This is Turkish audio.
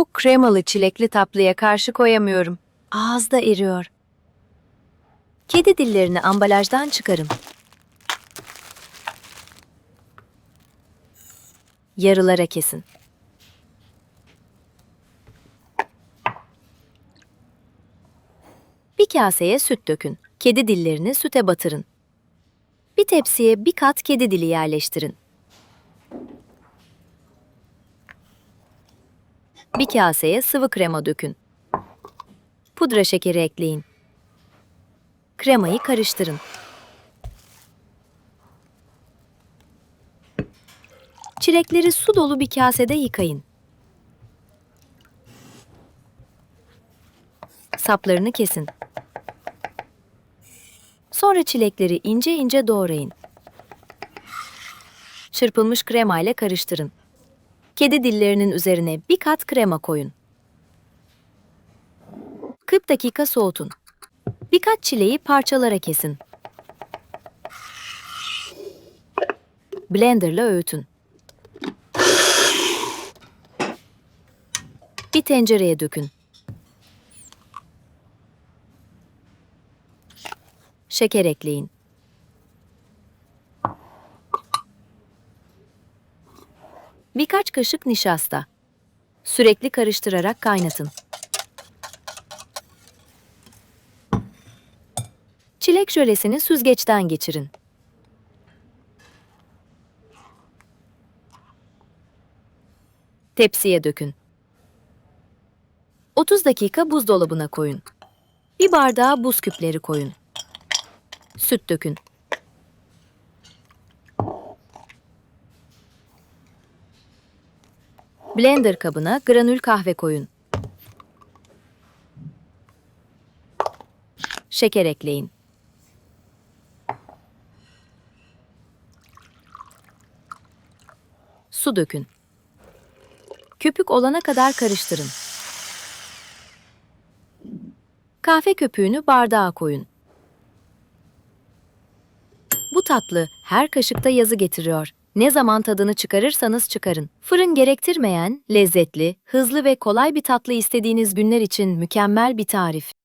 Bu kremalı çilekli tatlıya karşı koyamıyorum. Ağızda eriyor. Kedi dillerini ambalajdan çıkarın. Yarılara kesin. Bir kaseye süt dökün. Kedi dillerini süte batırın. Bir tepsiye bir kat kedi dili yerleştirin. Bir kaseye sıvı krema dökün. Pudra şekeri ekleyin. Kremayı karıştırın. Çilekleri su dolu bir kasede yıkayın. Saplarını kesin. Sonra çilekleri ince ince doğrayın. Çırpılmış krema ile karıştırın. Kedi dillerinin üzerine bir kat krema koyun. 40 dakika soğutun. Birkaç çileği parçalara kesin. Blenderla öğütün. Bir tencereye dökün. Şeker ekleyin. Birkaç kaşık nişasta. Sürekli karıştırarak kaynatın. Çilek jölesini süzgeçten geçirin. Tepsiye dökün. 30 dakika buzdolabına koyun. Bir bardağa buz küpleri koyun. Süt dökün. Blender kabına granül kahve koyun. Şeker ekleyin. Su dökün. Köpük olana kadar karıştırın. Kahve köpüğünü bardağa koyun. Bu tatlı her kaşıkta yazı getiriyor. Ne zaman tadını çıkarırsanız çıkarın. Fırın gerektirmeyen, lezzetli, hızlı ve kolay bir tatlı istediğiniz günler için mükemmel bir tarif.